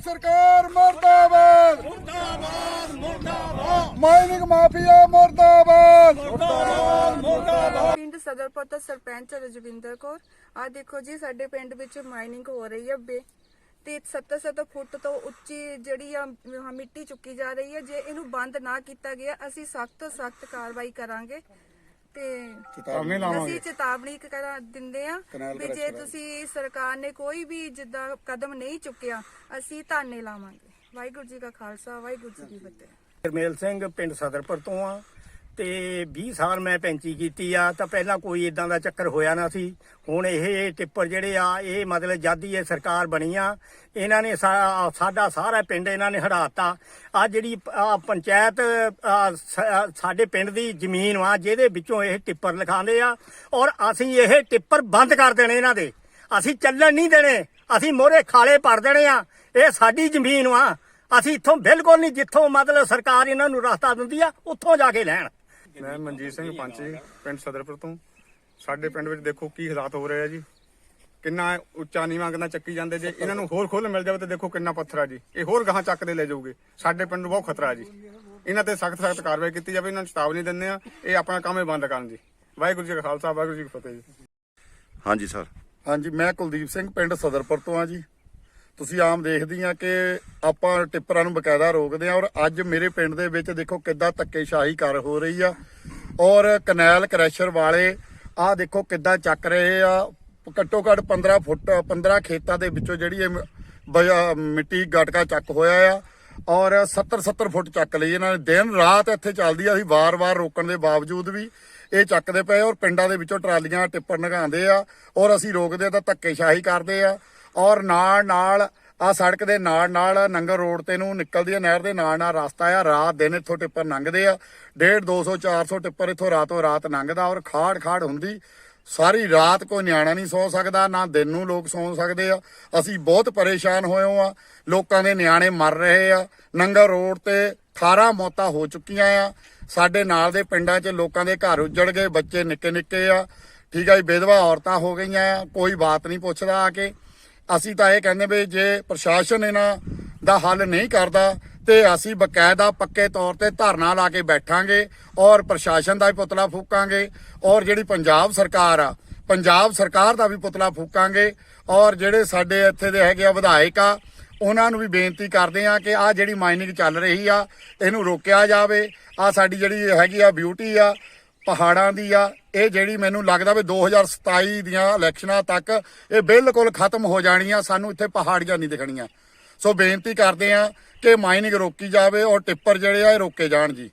ਪੰਜਾਬ ਸਰਕਾਰ ਮਰਦਾਬਾਦ। ਮੁਰਦਾਬਾਦ ਮੁਰਦਾਬਾਦ। ਮਾਈਨਿੰਗ ਮਾਫੀਆ ਮਰਦਾਬਾਦ। ਪਿੰਡ ਸਦਰਪੁਰ ਤੋਂ ਸਰਪੰਚ ਰਜਵਿੰਦਰ ਕੌਰ ਆ ਦੇਖੋ ਜੀ ਸਾਡੇ ਪਿੰਡ ਵਿੱਚ ਮਾਈਨਿੰਗ ਹੋ ਰਹੀ ਹੈ ਬੇ। ਤੇ 70-70 ਫੁੱਟ ਤੋਂ ਉੱਚੀ ਜਿਹੜੀ ਆ ਮਿੱਟੀ ਚੁੱਕੀ ਜਾ ਰਹੀ ਹੈ ਜੇ ਇਹਨੂੰ ਬੰਦ ਨਾ ਕੀਤਾ ਗਿਆ ਅਸੀਂ ਸਖਤ ਤੋਂ ਸਖਤ ਕਾਰਵਾਈ ਕਰਾਂਗੇ। ਤੇ ਅਸੀਂ ਚੇਤਾਵਨੀ ਕਰਾ ਦਿੰਦੇ ਆ ਵੀ ਜੇ ਤੁਸੀਂ ਸਰਕਾਰ ਨੇ ਕੋਈ ਵੀ ਜਿੱਦਾਂ ਕਦਮ ਨਹੀਂ ਚੁੱਕਿਆ ਅਸੀਂ ਧਾਨੇ ਲਾਵਾਂਗੇ। ਵਾਹਿਗੁਰੂ ਜੀ ਕਾ ਖਾਲਸਾ ਵਾਹਿਗੁਰੂ ਜੀ ਕੀ ਫਤਿਹ। ਹਰਮੇਲ ਸਿੰਘ ਪਿੰਡ ਸਦਰਪੁਰ ਤੋਂ ਆ ਤੇ 20 ਸਾਲ ਮੈਂ ਪੈਂਚੀ ਕੀਤੀ ਆ, ਤਾਂ ਪਹਿਲਾਂ ਕੋਈ ਇਦਾਂ ਦਾ ਚੱਕਰ ਹੋਇਆ ਨਾ ਸੀ। ਹੁਣ ਇਹ ਟਿੱਪਰ ਜਿਹੜੇ ਆ, ਇਹ ਮਤਲਬ ਜਦ ਦੀ ਇਹ ਸਰਕਾਰ ਬਣੀ ਆ, ਇਹਨਾਂ ਨੇ ਸਾਡਾ ਸਾਰਾ ਪਿੰਡ ਇਹਨਾਂ ਨੇ ਹੜਾਤਾ। ਆ ਜਿਹੜੀ ਪੰਚਾਇਤ ਸ- ਸਾਡੇ ਪਿੰਡ ਦੀ ਜ਼ਮੀਨ ਆ ਜਿਹਦੇ ਵਿੱਚੋਂ ਇਹ ਟਿੱਪਰ ਲਿਖਾਉਂਦੇ ਆ, ਔਰ ਅਸੀਂ ਇਹ ਟਿੱਪਰ ਬੰਦ ਕਰ ਦੇਣੇ ਇਹਨਾਂ ਦੇ। ਅਸੀਂ ਚੱਲਣ ਨਹੀਂ ਦੇਣੇ, ਅਸੀਂ ਮੋਰੇ ਖਾਲੇ ਭਰ ਦੇਣੇ ਆ, ਇਹ ਸਾਡੀ ਜ਼ਮੀਨ ਆ ਅਸੀਂ ਇੱਥੋਂ ਬਿਲਕੁਲ ਨਹੀਂ, ਜਿੱਥੋਂ ਮਤਲਬ ਸਰਕਾਰ ਇਹਨਾਂ ਨੂੰ ਰਸਤਾ ਦਿੰਦੀ ਆ, ਉੱਥੋਂ ਜਾ ਕੇ ਲੈਣ। ਮੈਂ ਮਨਜੀਤ ਸਿੰਘ ਪੰਚ ਜੀ ਪਿੰਡ ਸਦਰਪੁਰ ਤੋਂ। ਸਾਡੇ ਪਿੰਡ ਵਿੱਚ ਦੇਖੋ ਕੀ ਹਾਲਾਤ ਹੋ ਰਹੇ ਆ ਜੀ। ਕਿੰਨਾ ਉੱਚਾ ਨੀਵਾਂ ਕਿੰਨਾ ਚੱਕੀ ਜਾਂਦੇ ਜੇ ਇਹਨਾਂ ਨੂੰ ਹੋਰ ਖੋਲ ਮਿਲ ਜਾਵੇ ਤੇ ਦੇਖੋ ਕਿੰਨਾ ਪੱਥਰ ਆ ਜੀ। ਇਹ ਹੋਰ ਗਾਹਾਂ ਚੱਕ ਦੇ ਲੈ ਜਾਊਗੇ। ਸਾਡੇ ਪਿੰਡ ਨੂੰ ਬਹੁਤ ਖਤਰਾ ਜੀ। ਇਹਨਾਂ ਤੇ ਸਖਤ ਸਖਤ ਕਾਰਵਾਈ ਕੀਤੀ ਜਾਵੇ ਇਹਨਾਂ ਨੂੰ ਚੇਤਾਵਨੀ ਦਿੰਦੇ ਆ ਇਹ ਆਪਣਾ ਕੰਮ ਹੀ ਬੰਦ ਕਰਨ ਜੀ। ਵਾਹਿਗੁਰੂ ਜੀ ਕਾ ਖਾਲਸਾ ਵਾਹਿਗੁਰੂ ਜੀ ਕੀ ਫਤਿਹ ਜੀ। ਹਾਂਜੀ ਸਰ। ਹਾਂਜੀ ਮੈਂ ਕੁਲਦੀਪ ਸਿੰਘ ਪਿੰਡ ਸਦਰਪੁਰ ਤੋਂ ਆ ਜੀ। ਤੁਸੀਂ ਆਮ ਦੇਖਦੀ ਆ ਕਿ ਆਪਾਂ ਟਿੱਪਰਾਂ ਨੂੰ ਬਕਾਇਦਾ ਰੋਕਦੇ ਆ ਔਰ ਅੱਜ ਮੇਰੇ ਪਿੰਡ ਦੇ ਵਿੱਚ ਦੇਖੋ ਕਿੱਦਾਂ ਧੱਕੇਸ਼ਾਹੀ ਕਰ ਹੋ ਰਹੀ ਆ। ਔਰ ਕਨੈਲ ਕ੍ਰੈਸ਼ਰ ਵਾਲੇ ਆਹ ਦੇਖੋ ਕਿੱਦਾਂ ਚੱਕ ਰਹੇ ਆ। ਘੱਟੋ ਘੱਟ 15 ਫੁੱਟ 15 ਖੇਤਾਂ ਦੇ ਵਿੱਚੋਂ ਜਿਹੜੀ ਇਹ ਮ- ਮਿੱਟੀ ਗਟਕਾ ਚੱਕ ਹੋਇਆ ਆ। ਔਰ 70 70 ਫੁੱਟ ਚੱਕ ਲਈ ਇਹਨਾਂ ਨੇ। ਦਿਨ ਰਾਤ ਇੱਥੇ ਚੱਲਦੀ ਆ, ਅਸੀਂ ਵਾਰ-ਵਾਰ ਰੋਕਣ ਦੇ ਬਾਵਜੂਦ ਵੀ ਇਹ ਚੱਕਦੇ ਪਏ ਔਰ ਪਿੰਡਾਂ ਦੇ ਵਿੱਚੋਂ ਟਰਾਲੀਆਂ ਟਿੱਪਰ ਨਗਾਉਂਦੇ ਆ। ਔਰ ਅਸੀਂ ਰੋਕਦੇ ਆ ਤਾਂ ਧੱਕੇਸ਼ਾਹੀ ਕਰਦੇ ਆ। ਔਰ ਨਾਲ ਨਾਲ ਆ ਸੜਕ ਦੇ ਨਾਲ ਨਾਲ ਨੰਗਲ ਰੋਡ ਤੇ ਨੂੰ ਨਿਕਲਦੀ ਆ, ਨਹਿਰ ਦੇ ਨਾਲ ਨਾਲ ਰਸਤਾ ਆ, ਰਾਤ ਦਿਨ ਇੱਥੋਂ ਟਿੱਪਰ ਲੰਘਦੇ ਆ 1.5 200 400 ਟਿੱਪਰ ਇੱਥੋਂ ਰਾਤੋਂ ਰਾਤ ਲੰਘਦਾ ਔਰ ਖਾੜ ਖਾੜ ਹੁੰਦੀ। ਸਾਰੀ ਰਾਤ ਕੋਈ ਨਿਆਣਾ ਨਹੀਂ ਸੌ ਸਕਦਾ, ਨਾ ਦਿਨ ਨੂੰ ਲੋਕ ਸੌ ਸਕਦੇ ਆ। ਅਸੀਂ ਬਹੁਤ ਪਰੇਸ਼ਾਨ ਹੋਏ ਆ। ਲੋਕਾਂ ਦੇ ਨਿਆਣੇ ਮਰ ਰਹੇ ਆ। ਨੰਗਲ ਰੋਡ ਤੇ 18 ਮੌਤਾਂ ਹੋ ਚੁੱਕੀਆਂ ਆ। ਸਾਡੇ ਨਾਲ ਦੇ ਪਿੰਡਾਂ 'ਚ ਲੋਕਾਂ ਦੇ ਘਰ ਉੱਜੜ ਗਏ, ਬੱਚੇ ਨਿੱਕੇ ਨਿੱਕੇ ਆ। ਠੀਕ ਆ ਜੀ, ਵਿਧਵਾ ਔਰਤਾਂ ਹੋ ਗਈਆਂ ਆ। ਕੋਈ ਬਾਤ ਨਹੀਂ ਪੁੱਛਦਾ ਆ ਕੇ। ਅਸੀਂ ਤਾਂ ਇਹ ਕਹਿੰਦੇ ਵੀ ਜੇ ਪ੍ਰਸ਼ਾਸਨ ਇਹਨਾਂ ਦਾ ਹੱਲ ਨਹੀਂ ਕਰਦਾ ਤੇ ਅਸੀਂ ਬਕਾਇਦਾ ਪੱਕੇ ਤੌਰ ਤੇ ਧਰਨਾ ਲਾ ਕੇ ਬੈਠਾਂਗੇ ਔਰ ਪ੍ਰਸ਼ਾਸਨ ਦਾ ਵੀ ਪੁਤਲਾ ਫੂਕਾਂਗੇ ਔਰ ਜਿਹੜੀ ਪੰਜਾਬ ਸਰਕਾਰ ਆ, ਪੰਜਾਬ ਸਰਕਾਰ ਦਾ ਵੀ ਪੁਤਲਾ ਫੂਕਾਂਗੇ ਔਰ ਜਿਹੜੇ ਸਾਡੇ ਇੱਥੇ ਦੇ ਹੈਗੇ ਆ ਵਿਧਾਇਕ ਆ, ਉਹਨਾਂ ਨੂੰ ਵੀ ਬੇਨਤੀ ਕਰਦੇ ਆ ਕਿ ਆ ਜਿਹੜੀ ਮਾਈਨਿੰਗ ਚੱਲ ਰਹੀ ਆ, ਇਹਨੂੰ ਰੋਕਿਆ ਜਾਵੇ। ਆ ਸਾਡੀ ਜਿਹੜੀ ਹੈਗੀ ਆ ਬਿਊਟੀ ਆ ਪਹਾੜਾਂ ਦੀ ਆ, ਇਹ ਜਿਹੜੀ ਮੈਨੂੰ ਲੱਗਦਾ ਵੀ 2027 ਦੀਆਂ ਇਲੈਕਸ਼ਨਾਂ ਤੱਕ ਇਹ ਬਿਲਕੁਲ ਖਤਮ ਹੋ ਜਾਣੀ ਆ ਸਾਨੂੰ ਇੱਥੇ ਪਹਾੜੀਆਂ ਨਹੀਂ ਦਿਖਣੀਆਂ। ਸੋ ਬੇਨਤੀ ਕਰਦੇ ਆ ਕਿ ਮਾਈਨਿੰਗ ਰੋਕੀ ਜਾਵੇ ਔਰ ਟਿੱਪਰ ਜਿਹੜੇ ਆ, ਇਹ ਰੋਕੇ ਜਾਣ ਜੀ।